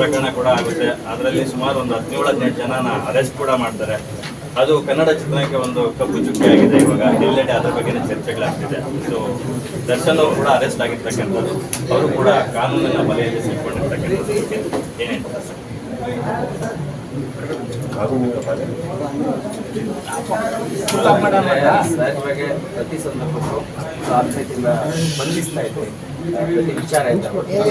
ಪ್ರಕರಣ ಕೂಡ ಆಗುತ್ತೆ. ಅದರಲ್ಲಿ ಸುಮಾರು ಒಂದು ಹದಿನೇಳು, ಹದಿನೆಂಟು ಜನನ ಅರೆಸ್ಟ್ ಕೂಡ ಮಾಡ್ತಾರೆ. ಅದು ಕನ್ನಡ ಚಿತ್ರಕ್ಕೆ ಒಂದು ಕಪ್ಪು ಚುಕ್ಕಿ ಆಗಿದೆ. ಇವಾಗ ಎಲ್ಲೆಡೆ ಅದ್ರ ಬಗ್ಗೆ ಚರ್ಚೆಗಳಾಗ್ತಿದೆ. ಸೊ ದರ್ಶನ್ ಅವರು ಕೂಡ ಅರೆಸ್ಟ್ ಆಗಿರ್ತಕ್ಕಂಥದ್ದು. ಅವರು ಕೂಡ ಕಾನೂನಿನ ಬಲೆಯಲ್ಲಿ ಸಿಕ್ಕೊಂಡಿರ್ತಕ್ಕಂಥದ್ದು ಏನ್ ಪ್ರತಿ ಸಂದರ್ಭಕ್ಕೂ ಸಾಧ್ಯತೆಯಿಂದ ಬಂಧಿಸ್ತಾ ಇದ್ವಿ ವಿಚಾರ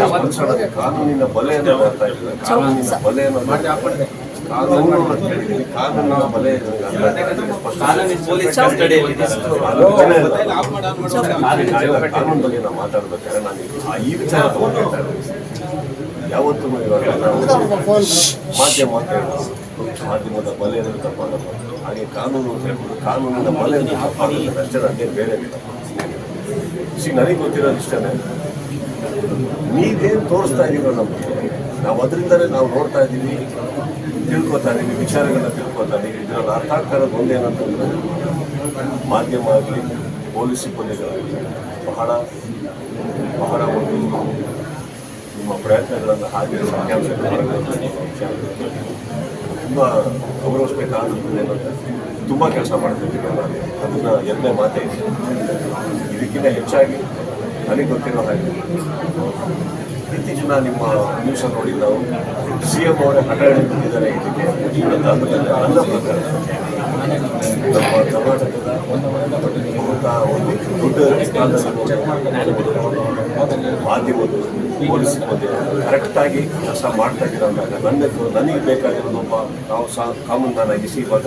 ಸ್ಪಂದಿಸೋದಕ್ಕೆ ಕಾನೂನಿನ ಬಲೆ ಅಂತ ಬರ್ತಾ ಇಲ್ಲ ಕಾನೂನಿನ ಬಲೆ ಅನ್ನೋದು ಕಾನೂನು ಕಾನೂನಿನ ಬಲೆ ಕಾನೂನಿನ ಪೊಲೀಸ್ ಕಸ್ಟಡಿಯಲ್ಲಿ ಕಾನೂನು ಬಗ್ಗೆ ನಾವು ಮಾತಾಡ್ಬೇಕಾದ್ರೆ ನಾನು ಈ ವಿಚಾರ ಯಾವತ್ತೂ ಇವಾಗ ನಾವು ಮಾಧ್ಯಮ ಅಂತ ಹೇಳ್ಬೋದು ಮಾಧ್ಯಮದ ಬಲೆ ಅಂದ್ರೆ ತಪ್ಪಾಗಲ್ಲ ಹಾಗೆ ಕಾನೂನು ಅಂತ ಹೇಳ್ಬೋದು. ಕಾನೂನಿನ ಬಲೆ ಅಂದ್ರೆ ತಪ್ಪಾಗುತ್ತೆ ಅಷ್ಟೇ ನನಗೆ ಬೇರೆ ಸಿ ನನಗೆ ಗೊತ್ತಿರೋದು ಇಷ್ಟೇ ನೀವೇನು ತೋರಿಸ್ತಾ ಇದೀರೋ ನಮಗೆ. ನಾವು ಅದರಿಂದಲೇ ನಾವು ನೋಡ್ತಾ ಇದ್ದೀವಿ ತಿಳ್ಕೊತಾ ಇದ್ದೀವಿ ವಿಚಾರಗಳನ್ನ ತಿಳ್ಕೊತಾ ಇದ್ದೀವಿ ಇದರಲ್ಲಿ ಅರ್ಥ ಆಗ್ತಾ ಇರೋದು ಒಂದೇನಂತಂದ್ರೆ ಮಾಧ್ಯಮ ಆಗಲಿ ಪೊಲೀಸ್ ಸಿಬ್ಬಂದಿಗಳಾಗಲಿ ಬಹಳ ಬಹಳ ಒಂದು ಪ್ರಯತ್ನಗಳನ್ನು ಹಾಗೆ ಸತ್ಯಾಂಶಗಳನ್ನು ತುಂಬ ಏನಂದ್ರೆ ತುಂಬ ಕೆಲಸ ಮಾಡ್ತಿದ್ದೀವಿ ಅದನ್ನು ಎರಡನೇ ಮಾತೇ ಇದೆ. ಇದಕ್ಕಿಂತ ಹೆಚ್ಚಾಗಿ ನನಗೆ ಗೊತ್ತಿರೋ ಹಾಗೆ, ಇತ್ತೀಚಿನ ನಿಮ್ಮ ನ್ಯೂಸ್ ನೋಡಿ ನಾವು ಸಿ ಎಂ ಅವರೇ ಹಠ ಹಿಡಿದಿದ್ದಾರೆ ಇದಕ್ಕೆ. ನನ್ನ ಪ್ರಕಾರ ನಮ್ಮ ಕರ್ನಾಟಕದ ಒಂದು ದೊಡ್ಡ ಮಾಧ್ಯಮದ ಪೊಲೀಸ್ ಕರೆಕ್ಟಾಗಿ ಕೆಲಸ ಮಾಡ್ತಾ ಇದ್ದೀರ ಅಂದಾಗ ನನ್ನ ನನಗೆ ಬೇಕಾಗಿರೋದು ಒಬ್ಬ ನಾವು ಸಹ ಕಾಮನ್ ಮ್ಯಾನ್ ಆಗಿಸಿ ಇವಾಗ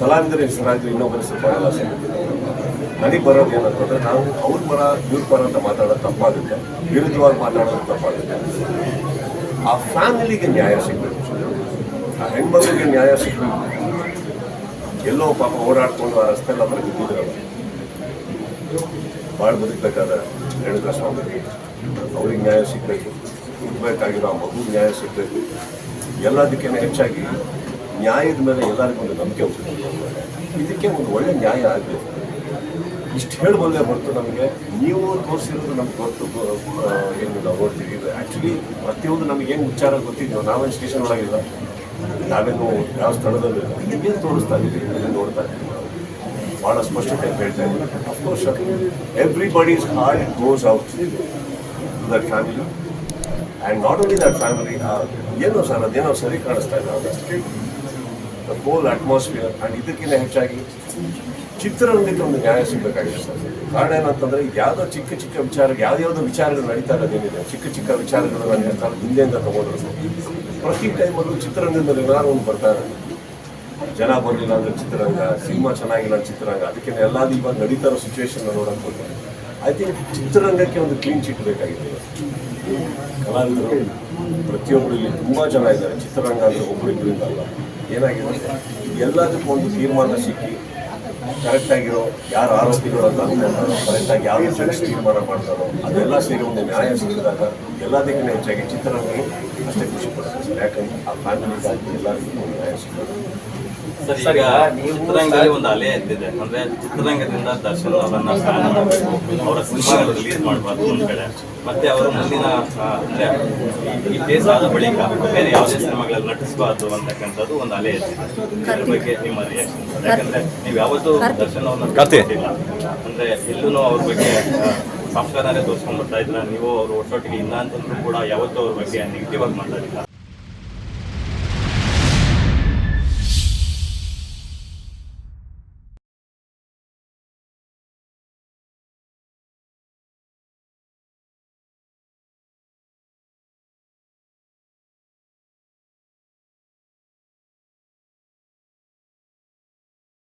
ಕಲಾವಿದರ ಹೆಸರಾಗಲಿ, ಇನ್ನೊಬ್ಬರ ಸಿಗುತ್ತೆ ನನಗೆ ಬರೋದು ಏನಂತಂದ್ರೆ ನಾವು ಅವ್ರ ಪರ ಇವ್ರ ಪರ ಅಂತ ಮಾತಾಡೋದು ತಪ್ಪಾಗುತ್ತೆ. ವಿರುದ್ಧವಾಗಿ ಮಾತಾಡೋದು ತಪ್ಪಾಗುತ್ತೆ. ಆ ಫ್ಯಾಮಿಲಿಗೆ ನ್ಯಾಯ ಸಿಗಬೇಕು. ಆ ಹೆಣ್ಮಕ್ಳಿಗೆ ನ್ಯಾಯ ಸಿಗಬೇಕು. ಎಲ್ಲೋ ಪಾಪ ಓಡಾಡ್ಕೊಂಡು ಆ ರಸ್ತೆ ಎಲ್ಲ ಬರೀ ಭಾಳ ಬದುಕಬೇಕಾದ ರೇಣುಕ ಸ್ವಾಮಿಗೆ ಅವ್ರಿಗೆ ನ್ಯಾಯ ಸಿಗಬೇಕು ಹುಟ್ಟಬೇಕಾಗಿರೋ ಆ ಮಗು ನ್ಯಾಯ ಸಿಗಬೇಕು. ಎಲ್ಲದಕ್ಕಿಂತ ಹೆಚ್ಚಾಗಿ ನ್ಯಾಯದ ಮೇಲೆ ಎಲ್ಲರಿಗೂ ಒಂದು ನಂಬಿಕೆ ಹೋಗ್ತದೆ ಇದಕ್ಕೆ ಒಂದು ಒಳ್ಳೆ ನ್ಯಾಯ ಆಗಬೇಕು ಇಷ್ಟು ಹೇಳ್ಬೋದೇ ಹೊರತು ನಮಗೆ, ನೀವು ತೋರಿಸಿರೋದು ನಮ್ಗೆ ಗೊತ್ತು ಏನು ನಾವು ನೋಡ್ತೀವಿ. ಆ್ಯಕ್ಚುಲಿ ಪ್ರತಿಯೊಂದು ನಮಗೆ ಏನು ವಿಚಾರ ಗೊತ್ತಿದ್ಯೋ, ನಾವೇನು ಸ್ಟೇಷನ್ ಒಳಗಿಲ್ಲ. ನಾವೇನು ಯಾವ ಸ್ಥಳದಲ್ಲಿ ಏನು ತೋರಿಸ್ತಾ ಇದ್ದೀವಿ ನೋಡ್ತಾ ಇದ್ದೀವಿ. ಭಾಳ ಸ್ಪಷ್ಟತೆ ಹೇಳ್ತಾ ಇದ್ದೀನಿ. Of course everybody's heart goes out to that family and not only that family ಏನೋ ಸರ್, ಅದೇನೋ ಸರಿ ಕಾಣಿಸ್ತಾ ಇಲ್ಲ. ದ ಹೋಲ್ ಅಟ್ಮಾಸ್ಫಿಯರ್ ಆ್ಯಂಡ್ ಇದಕ್ಕಿಂತ ಹೆಚ್ಚಾಗಿ ಚಿತ್ರರಂಗಕ್ಕೆ ಒಂದು ನ್ಯಾಯ ಸಿಗಬೇಕಾಗಿದೆ ಸರ್. ಕಾರಣ ಏನಂತಂದ್ರೆ ಯಾವುದೋ ಚಿಕ್ಕ ಚಿಕ್ಕ ವಿಚಾರ ಯಾವ್ದಾವುದೋ ವಿಚಾರಗಳು ನಡೀತಾ ಇರೋದೇನಿದೆ ಚಿಕ್ಕ ಚಿಕ್ಕ ವಿಚಾರಗಳು ನಾನು ಹೇಳ್ತಾರೆ ಹಿಂದೆಯಿಂದ ತಗೊಂಡ್ರು. ಪ್ರತಿ ಟೈಮಲ್ಲೂ ಚಿತ್ರರಂಗದಲ್ಲಿ ಏನಾದ್ರು ಒಂದು ಬರ್ತಾರೆ ಜನ ಬರಲಿಲ್ಲ ಅಂದ್ರೆ ಚಿತ್ರರಂಗ, ಸಿನಿಮಾ ಚೆನ್ನಾಗಿಲ್ಲ ಚಿತ್ರರಂಗ. ಅದಕ್ಕೆ ಎಲ್ಲಾದ್ರೂ ಇವಾಗ ನಡೀತಾ ಇರೋ ಸಿಚುವೇಶನ್ ಐ ಥಿಂಕ್ ಚಿತ್ರರಂಗಕ್ಕೆ ಒಂದು ಕ್ಲೀನ್ ಚಿಟ್ ಬೇಕಾಗಿದೆ. ಕಲಾವಿದರು ಪ್ರತಿಯೊಬ್ಬರು ಇಲ್ಲಿ ತುಂಬ ಜನ ಇದ್ದಾರೆ. ಚಿತ್ರರಂಗ ಅಂದ್ರೆ ಒಬ್ಬರು ಇಬ್ಬರಿಂದ ಅಲ್ಲ. ಏನಾಗಿದೆ? ಎಲ್ಲದಕ್ಕೂ ಒಂದು ತೀರ್ಮಾನ ಸಿಕ್ಕಿ ಕರೆಕ್ಟಾಗಿರೋ ಯಾರು ಆರೋಪಿಗಳು ಅಂತ ಕರೆಕ್ಟ್ ಕರೆಕ್ಟಾಗಿ ಯಾವ ಜಡ್ಜ್ ತೀರ್ಮಾನ ಮಾಡ್ತಾರೋ, ಅದೆಲ್ಲ ಸೇರಿ ಒಂದು ನ್ಯಾಯ ಸಿಕ್ಕಿದಾಗ ಎಲ್ಲದಕ್ಕಿಂತ ಹೆಚ್ಚಾಗಿ ಚಿತ್ರರಂಗಗಳು ಅಷ್ಟೇ ಖುಷಿ ಪಡ್ತಾರೆ ಯಾಕಂದ್ರೆ ಆ ಫ್ಯಾಮಿಲಿಗಾಗಿ ಎಲ್ಲರಿಗೂ ನ್ಯಾಯ ಸಿಗ್ತದೆ ಸರ್ ಈಗ ಚಿತ್ರರಂಗದಲ್ಲಿ ಒಂದು ಅಲೆ ಎದ್ದಿದೆ ಅಂದ್ರೆ ಚಿತ್ರರಂಗದಿಂದ ದರ್ಶನ್ ಅವರನ್ನ ಬ್ಯಾನ್ ಮಾಡಬೇಕು ಅವರ ಸಿನಿಮಾಗಳು ರಿಲೀಸ್ ಮಾಡಬಾರ್ದು ಒಂದ್ ಕಡೆ. ಮತ್ತೆ ಅವರ ಮುಂದಿನ ಅಂದ್ರೆ ಈ ಕೇಸ್ ಆದ ಬಳಿಕ ಬೇರೆ ಯಾವುದೇ ಸಿನಿಮಾಗಳಲ್ಲಿ ನಟಿಸಬಾರ್ದು ಅಂತಕ್ಕಂಥದ್ದು ಒಂದು ಅಲೆ ಎದ್ದಿದೆ ಇದ್ರ ಬಗ್ಗೆ ನಿಮ್ಮ ರಿಯಾಕ್ಷನ್ ಯಾಕಂದ್ರೆ ನೀವು ಯಾವತ್ತೂ ದರ್ಶನ್ ಅವ್ರನ್ನ ಬಿಟ್ಟಿಲ್ಲ. ಅಂದ್ರೆ ಎಲ್ಲೂ ಅವ್ರ ಬಗ್ಗೆ ಸಂಸ್ಕಾರನೇ ತೋರಿಸ್ಕೊಂಡ್ ಬರ್ತಾ ಇದ್ರ? ನೀವು ಅವ್ರ ಒಟ್ಟೊಟ್ಟಿಗೆ ಇಲ್ಲ ಅಂತಂದ್ರೂ ಕೂಡ ಯಾವತ್ತೂ ಅವ್ರ ಬಗ್ಗೆ ನೆಗೆಟಿವ್ ಆಗಿ ಮಾತಾಡಿಲ್ಲ.